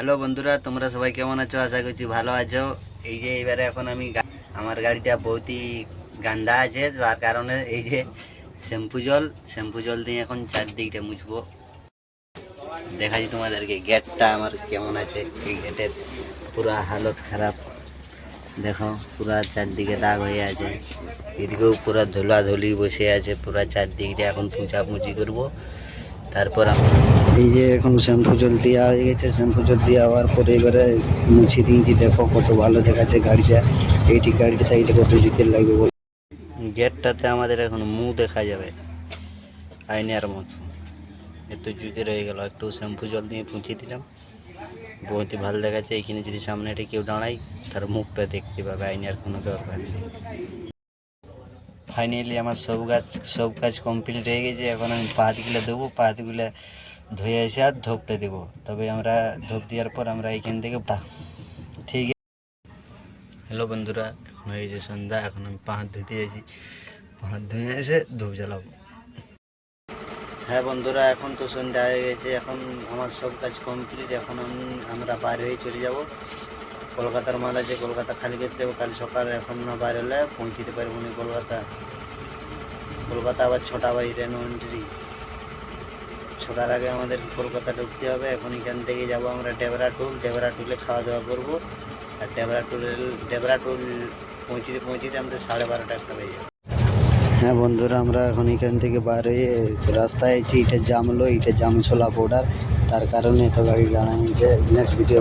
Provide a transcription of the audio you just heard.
Hello বন্ধুরা, তোমরা সবাই কেমন আছো? আশা করছি ভালো আছো। এই যে এবারে এখন আমি আমার গাড়িটা বহুতই গান্দা আছে, তার কারণে এই যে শ্যাম্পু জল শ্যাম্পু জল দিয়ে এখন চারদিকটা মুছবো। দেখাচ্ছি তোমাদেরকে, গেটটা আমার কেমন আছে? এই গেটের পুরা হালত খারাপ। দেখো, পুরা চারদিকে দাগ হয়ে আছে। এদিকেও পুরা ধুলাধুলি বসে আছে, পুরা চারদিকটা এখন পুঁচাপুচি করব। তারপর এই যে এখন শ্যাম্পু জল দেওয়া হয়ে গেছে শ্যাম্পু জল দেওয়া হওয়ার পরে এবারে মুছি দিয়েছি। দেখো কত ভালো দেখাচ্ছে গাড়িটা। এইটি গাড়িটা সাইডে কত জুতের লাগবে বল গেটটাতে আমাদের এখন মুখ দেখা যাবে। আইনার মতো। এত জুতে রয়ে গেল। একটু শ্যাম্পু জল দিয়ে পুঁছে দিলাম। বহুতই ভালো দেখাচ্ছে। এখানে যদি সামনে এটা কেউ দাঁড়ায় তার মুখটা দেখতে পাবে। আইনার কোনো দরকার নেই। ফাইনালি আমার সব গাছ সব কাজ কমপ্লিট হয়ে গেছে, এখন আমি পাতগুলো দেবো পাতগুলো ধুয়ে এসে আর ধোপটা দেবো। তবে আমরা ধূপ দেওয়ার পর আমরা এইখান থেকে ঠিক হ্যালো বন্ধুরা, এখন হয়ে গেছে সন্ধ্যা, এখন আমি পা হাত ধুতে যাচ্ছি। পা হাত ধুয়ে এসে ধূপ জ্বালাবো। হ্যাঁ বন্ধুরা, এখন তো সন্ধ্যা হয়ে গেছে, এখন আমার সব কাজ কমপ্লিট এখন আমরা বার হয়ে চলে যাব। কলকাতার মাল আছে, কলকাতা খালি করতে হবে, কাল সকালে এখন না হলে পৌঁছিতে পারব না কলকাতা। কলকাতা আবার ছটা বাজে ট্রেন এন্ট্রি ছটার আগে আমাদের কলকাতা ঢুকতে হবে, এখন এখান থেকে যাব আমরা ডেবরা টুল ডেবরা টুলে খাওয়া দাওয়া করব। আর ডেবরা টুলের ডেবরা টুল পৌঁছিতে পৌঁছিতে আমাদের সাড়ে বারোটা একটা বেজে হ্যাঁ বন্ধুরা, আমরা এখন এখান থেকে বার হয়ে রাস্তায় আছি, এটা জামলো, এটা জাম ছোলা পাউডার তার কারণে এত গাড়ি দাঁড়ানো নেক্সট ভিডিও